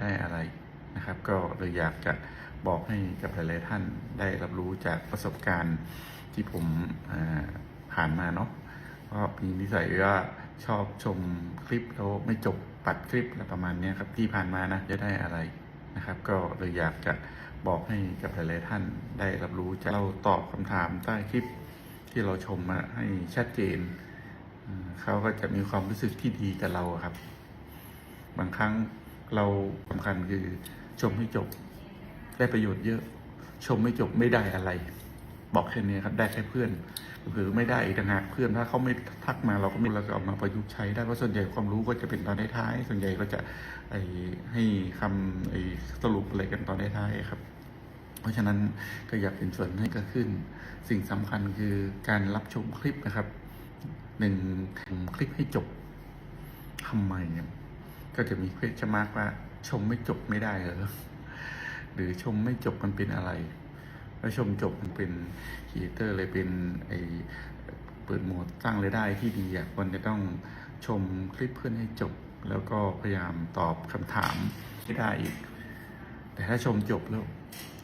ได้อะไรนะครับ ก็เลยอยากจะบอกให้กับหลายๆท่านได้รับรู้จากประสบการณ์ที่ผมผ่านมาเนาะก็มีนิสัยว่าชอบชมคลิปแล้วไม่จบปัดคลิปอะไรประมาณนี้ครับที่ผ่านมานะจะได้อะไรนะครับ ก็เลยอยากจะบอกให้กับหลายๆท่านได้รับรู้จากเราตอบคำถามใต้คลิปที่เราชมมาให้ชัดเจนเขาก็จะมีความรู้สึกที่ดีกับเราครับ บางครั้ง เราสำคัญคือชมให้จบ ได้ประโยชน์เยอะ ชมไม่จบไม่ได้อะไร บอกแค่นี้ครับได้แค่เพื่อนหรือไม่ได้อีกต่างหากเพื่อนถ้าเขาไม่ทักมาเราก็ไม่เราก็เอามาประยุกต์ใช้ได้เพราะส่วนใหญ่ความรู้ก็จะเป็นตอนท้ายๆส่วนใหญ่ก็จะไอให้คำไอสรุปอะไรกันตอนท้ายๆครับ เพราะฉะนั้นก็อยากเป็นส่วนให้ก็ขึ้น สิ่งสำคัญคือการรับชมคลิปนะครับหนึ่งคลิปให้จบทำไมเนี่ย ก็จะมีเควสมากว่า ชมไม่จบไม่ได้เหรอหรือชมไม่จบมันเป็นอะไร แล้วชมจบมันเป็นครีเอเตอร์เลยเป็นไอเปิดโหมดสร้างรายได้ที่ดีอะควรจะต้องชมคลิปเพื่อนให้จบ แล้วก็พยายามตอบคำถามให้ได้อีก แต่ถ้าชมจบแล้ว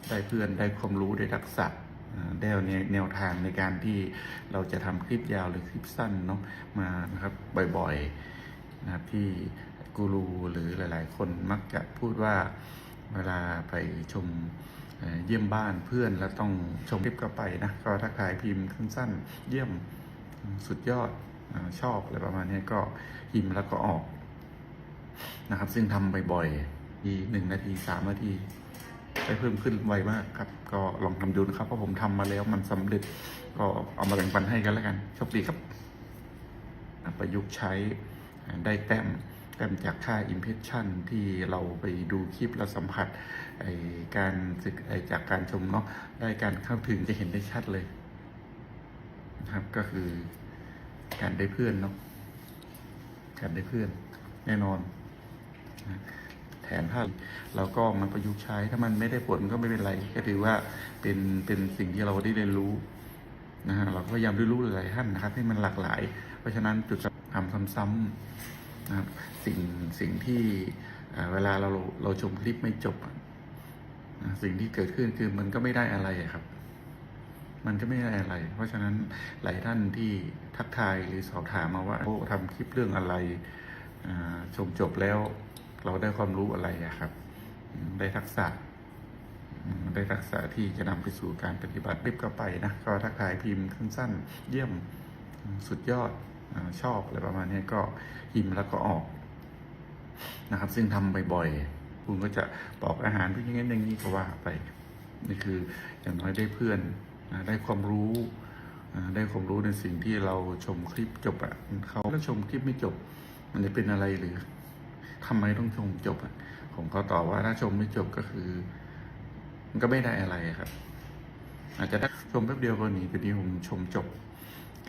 ได้เพื่อนได้ความรู้ได้ทักษะอ่าได้แนวแนวทางในการที่เราจะทำคลิปยาวหรือคลิปสั้นเนาะมานะครับบ่อยๆนะครับที่ กูรูหรือหลาย ๆ คนมักจะพูดว่าเวลาไปชมเยี่ยมบ้านเพื่อนแล้วต้องชมคลิปก็ไปนะ ก็ทักทายพิมพ์สั้นๆเยี่ยมสุดยอดชอบอะไรประมาณนี้ก็พิมพ์แล้วก็ออกนะครับ ซึ่งทำบ่อยๆทีหนึ่งนาทีสามนาทีได้เพิ่มขึ้นไวมากครับ ก็ลองทำดูนะครับเพราะผมทำมาแล้วมันสำเร็จก็เอามาแบ่งปันให้กันแล้วกันโชคดีครับ ประยุกต์ใช้ได้แต้ม แต้มจากค่า impression ที่เราไปดูคลิปแล้วสัมผัสไอการศึกไอจากการชมเนาะได้การเข้าถึงจะเห็นได้ชัดเลยนะครับก็คือการได้เพื่อนเนาะการได้เพื่อนแน่นอนแถมถ้าเราก็มาประยุกต์ใช้ถ้ามันไม่ได้ผลก็ไม่เป็นไรก็ถือว่าเป็นเป็นสิ่งที่เราได้เรียนรู้นะฮะเราก็พยายามเรียนรู้หลายท่านนะครับให้มันหลากหลาย เพราะฉะนั้นจุดทำซ้ำ นะครับสิ่งสิ่งที่เวลาเราเราชมคลิปไม่จบสิ่งที่เกิดขึ้นคือมันก็ไม่ได้อะไรครับ มันก็ไม่ได้อะไร เพราะฉะนั้นหลายท่านที่ทักทายหรือสอบถามมาว่าโอ้ทำคลิปเรื่องอะไรชมจบแล้ว เราได้ความรู้อะไรอะครับ ได้ทักษะ ได้ทักษะที่จะนำไปสู่การปฏิบัติรีบก็ไปนะ ก็ทักทายพิมพ์สั้นๆเยี่ยมสุดยอด ชอบอะไรประมาณนี้ก็พิมแล้วก็ออกนะครับ ซึ่งทำบ่อยๆคุณก็จะบอกอาหารพี่อย่างนั้นอย่างนี้ก็ว่าไปนี่คืออย่างน้อยได้เพื่อนนะได้ความรู้ได้ความรู้ในสิ่งที่เราชมคลิปจบอะเขาแล้วชมคลิปไม่จบ มันจะเป็นอะไรหรือทำไมต้องชมจบอะผมก็ตอบว่าถ้าชมไม่จบก็คือ มันก็ไม่ได้อะไรครับ อาจจะได้ชมแป๊บเดียวก็หนีแต่นี้ผมชมจบ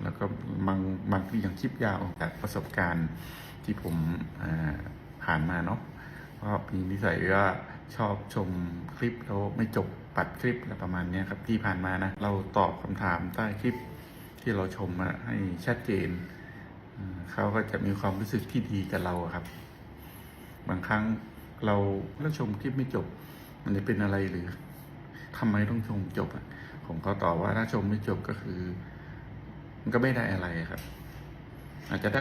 แล้วก็บางบางทีอย่างคลิปยาวจากประสบการณ์ที่ผมผ่านมาเนาะเพราะมีนิสัยว่าชอบชมคลิปแล้วไม่จบปัดคลิปอะไรประมาณนี้ครับที่ผ่านมานะเราตอบคำถามใต้คลิปที่เราชมมาให้ชัดเจนเขาก็จะมีความรู้สึกที่ดีกับเราครับ บางครั้งเราเลือกชมคลิปไม่จบ มันจะเป็นอะไรหรือทำไมต้องชมจบอะผมก็ตอบว่าถ้าชมไม่จบก็คือ มันก็ไม่ได้อะไรครับ อาจจะได้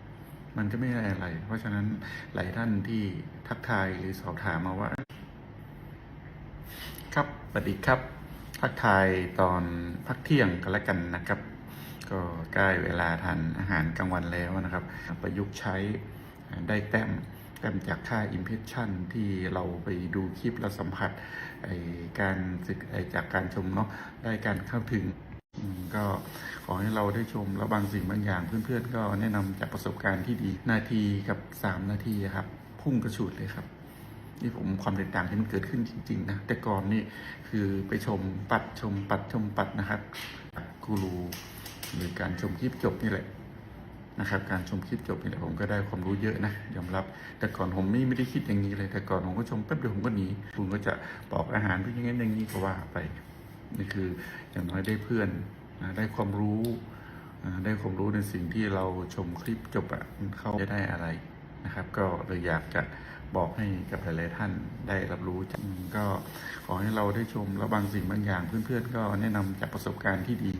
มันก็ไม่ได้อะไร เพราะฉะนั้นหลายท่านที่ทักทายหรือสอบถามมาว่า ครับสวัสดีครับทักทายตอนพักเที่ยงกันแล้วกันนะครับ ก็ใกล้เวลาทานอาหารกลางวันแล้วนะครับ ประยุกต์ใช้ได้แต้มแต้มจากค่า impression ที่เราไปดูคลิปแล้วสัมผัสการศึกจากการชมเนาะได้การเข้าถึง ก็ขอให้เราได้ชมแล้วบางสิ่งบางอย่างเพื่อนๆ ก็แนะนำจากประสบการณ์ที่ดี นาทีกับสามนาทีครับ พุ่งกระฉูดเลยครับ นี่ผมความแตกต่างที่มันเกิดขึ้นจริง ๆ นะ แต่ก่อนนี่คือไปชมปัดชมปัดชมปัดนะครับกูรูหรือการชมคลิปจบนี่แหละนะครับการชมคลิปจบนี่แหละผมก็ได้ความรู้เยอะนะยอมรับ แต่ก่อนผมไม่ไม่ได้คิดอย่างนี้เลยแต่ก่อนผมก็ชมแป๊บเดียวผมก็หนีคุณก็จะบอกอาหารพี่อย่างนั้นอย่างนี้ก็ว่าไป นี่คืออย่างน้อยได้เพื่อนนะได้ความรู้ได้ความรู้ในสิ่งที่เราชมคลิปจบอะเขาจะได้อะไรนะครับ ก็เลยอยากจะบอกให้กับหลายๆท่านได้รับรู้ก็ขอให้เราได้ชมแล้วบางสิ่งบางอย่าง เพื่อนๆก็แนะนำจากประสบการณ์ที่ดี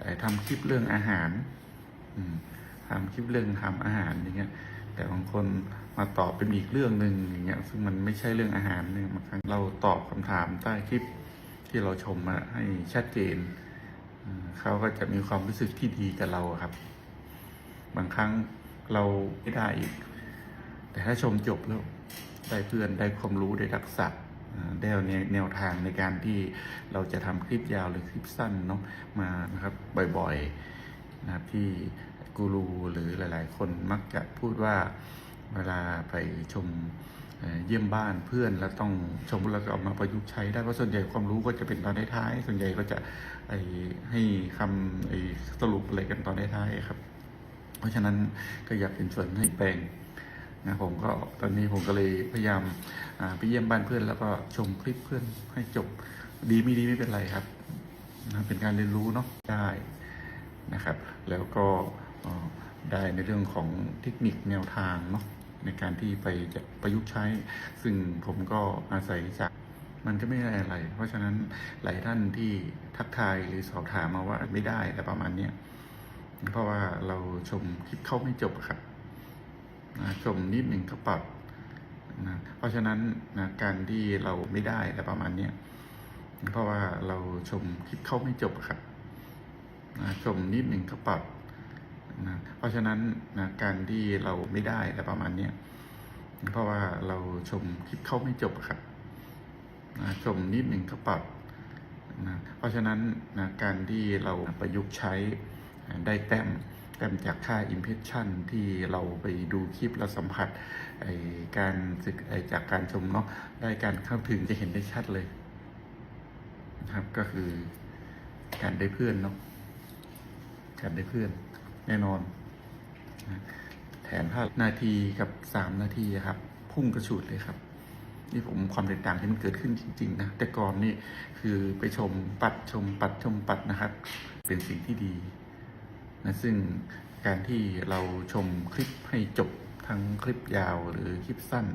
เอ่อทำคลิปเรื่องอาหารทำคลิปเรื่องทำอาหารอย่างเงี้ย แต่บางคนมาตอบเป็นอีกเรื่องหนึ่งอย่างเงี้ยซึ่งมันไม่ใช่เรื่องอาหารเนี่ยบางครั้งเราตอบคำถามใต้คลิป ที่เราชมมาให้ชัดเจน เขาก็จะมีความรู้สึกที่ดีกับเราครับ บางครั้งเราไม่ได้อีก แต่ถ้าชมจบแล้วได้เพื่อนได้ความรู้ได้ทักษะอ่าได้แนวแนวทางในการที่เราจะทำคลิปยาวหรือคลิปสั้นเนาะมานะครับบ่อยๆนะครับที่กูรูหรือหลาย ๆ คนมักจะพูดว่าเวลาไปชม เยี่ยมบ้านเพื่อนแล้วต้องชมแล้วก็เอามาประยุกต์ใช้ได้เพราะส่วนใหญ่ความรู้ก็จะเป็นตอนท้ายๆส่วนใหญ่ก็จะให้คำสรุปอะไรกันตอนท้ายๆครับ เพราะฉะนั้นก็อยากเป็นส่วนให้แปลงนะผมก็ตอนนี้ผมก็เลยพยายามไปเยี่ยมบ้านเพื่อน แล้วก็ชมคลิปเพื่อนให้จบดีไม่ดีไม่เป็นไรครับนะเป็นการเรียนรู้เนาะได้นะครับ แล้วก็ได้ในเรื่องของเทคนิคแนวทางเนาะ ในการที่ไปจะประยุกต์ใช้ ซึ่งผมก็อาศัยจากมันก็ไม่ได้อะไร เพราะฉะนั้นหลายท่านที่ทักทายหรือสอบถามมาว่าไม่ได้อะไรประมาณเนี้ยเพราะว่าเราชมคลิปเข้าไม่จบครับนะชมนิดหนึ่งก็ปรับนะเพราะฉะนั้นนะการที่เราไม่ได้อะไรประมาณเนี้ยเพราะว่าเราชมคลิปเข้าไม่จบครับนะชมนิดหนึ่งก็ปรับ นะเพราะฉะนั้นนะการที่เราไม่ได้อะไรประมาณเนี้ยเพราะว่าเราชมคลิปเขาไม่จบครับนะชมนิดหนึ่งก็ปรับนะเพราะฉะนั้นนะการที่เราประยุกต์ใช้ได้แต้มแต้มจากค่า impression ที่เราไปดูคลิปแล้วสัมผัสไอการศึกไอจากการชมเนาะได้การเข้าถึงจะเห็นได้ชัดเลยนะครับก็คือการได้เพื่อนเนาะการได้เพื่อน แน่นอนแถมถ้านาทีกับสามนาทีครับ พุ่งกระฉูดเลยครับ นี่ผมความแตกต่างที่มันเกิดขึ้นจริง ๆ นะ แต่ก่อนนี่คือไปชมปัดชมปัดชมปัดนะครับ เป็นสิ่งที่ดีนะซึ่งการที่เราชมคลิปให้จบทั้งคลิปยาวหรือคลิปสั้น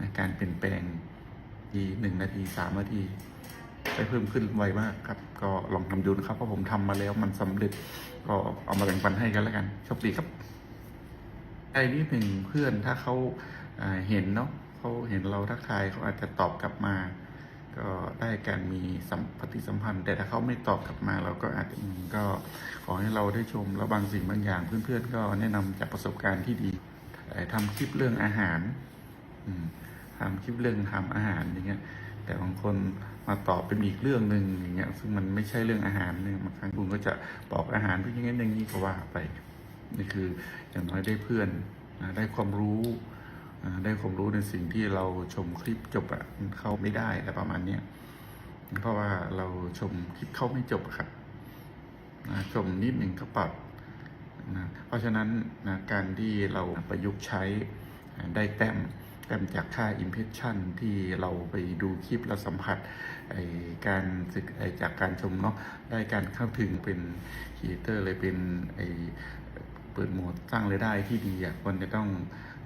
นะการเปลี่ยนแปลงทีหนึ่งนาทีสามนาที ได้เพิ่มขึ้นไวมากครับ ก็ลองทำดูนะครับเพราะผมทำมาแล้วมันสำเร็จก็เอามาแบ่งปันให้กันแล้วกันโชคดีครับไอ้นิดหนึ่งเพื่อนถ้าเขาอ่าเห็นเนาะเขาเห็นเราทักทายเขาอาจจะตอบกลับมา ก็ได้การมีสัมปฏิสัมพันธ์ แต่ถ้าเขาไม่ตอบกลับมา เราก็อาจจะก็ขอให้เราได้ชมแล้วบางสิ่งบางอย่าง เพื่อนๆก็แนะนำจากประสบการณ์ที่ดีเอ่อทำคลิปเรื่องอาหารอืมทำคลิปเรื่องทำอาหารอย่างเงี้ยแต่บางคน มาตอบเป็นอีกเรื่องหนึ่งอย่างเงี้ยซึ่งมันไม่ใช่เรื่องอาหารเนี่ยบางครั้งคุณก็จะบอกอาหารเพื่ออย่างนั้นอย่างนี้ก็ว่าไปนี่คืออย่างน้อยได้เพื่อนอ่าได้ความรู้อ่าได้ความรู้ในสิ่งที่เราชมคลิปจบอะเข้าไม่ได้อะไรประมาณเนี้ยเพราะว่าเราชมคลิปเข้าไม่จบครับนะชมนิดหนึ่งก็ปรับนะเพราะฉะนั้นนะการที่เราประยุกต์ใช้ได้แต้ม แต้มจากค่า impression ที่เราไปดูคลิปแล้วสัมผัสการศึกจากการชมเนาะได้การเข้าถึงเป็นครีเอเตอร์เลยเป็นเปิดโหมดสร้างรายได้ที่ดีอะควรจะต้อง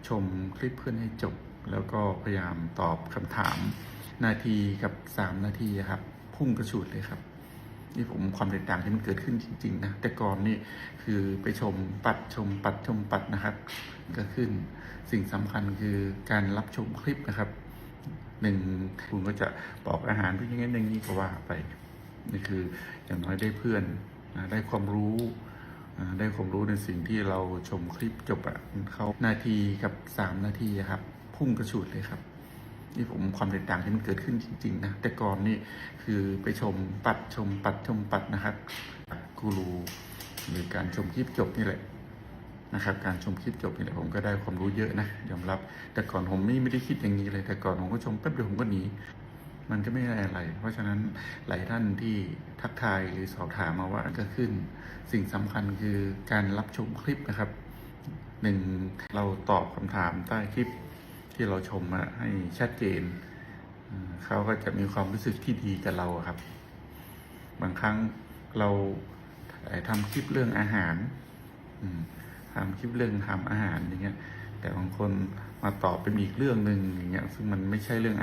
ชมคลิปเพื่อนให้จบ แล้วก็พยายามตอบคำถามนาทีกับสามนาทีอะครับ พุ่งกระฉูดเลยครับ นี่ผมความแตกต่างที่มันเกิดขึ้นจริง ๆ นะ แต่ก่อนนี่คือไปชมปัดชมปัดชมปัดนะครับ ก็ขึ้นสิ่งสำคัญคือการรับชมคลิปนะครับหนึ่งคุณก็จะบอกอาหารเพื่อย่างนั้นอย่างนี้ก็ว่าไปนี่คืออย่างน้อยได้เพื่อนนะได้ความรู้ได้ความรู้ในสิ่งที่เราชมคลิปจบอะเขานาทีกับสามนาทีครับ พุ่งกระฉูดเลยครับ นี่ผมความแตกต่างที่มันเกิดขึ้นจริง ๆ นะ แต่ก่อนนี่คือไปชมปัดชมปัดชมปัดนะครับกูรูหรือการชมคลิปจบนี่แหละนะครับ การชมคลิปจบนี่แหละผมก็ได้ความรู้เยอะนะยอมรับ แต่ก่อนผมไม่ไม่ได้คิดอย่างนี้เลย แต่ก่อนผมก็ชมแป๊บเดียวผมก็หนีมันก็ไม่ได้อะไร เพราะฉะนั้นหลายท่านที่ทักทายหรือสอบถามมาว่าก็ขึ้น สิ่งสำคัญคือการรับชมคลิปนะครับหนึ่งเราตอบคำถามใต้คลิป ที่เราชมมาให้ชัดเจนเขาก็จะมีความรู้สึกที่ดีกับเราครับ บางครั้งเราทำคลิปเรื่องอาหารทำคลิปเรื่องทำอาหารอย่างเงี้ยแต่บางคนมาตอบเป็นอีกเรื่องหนึ่งอย่างเงี้ยซึ่งมันไม่ใช่เรื่อง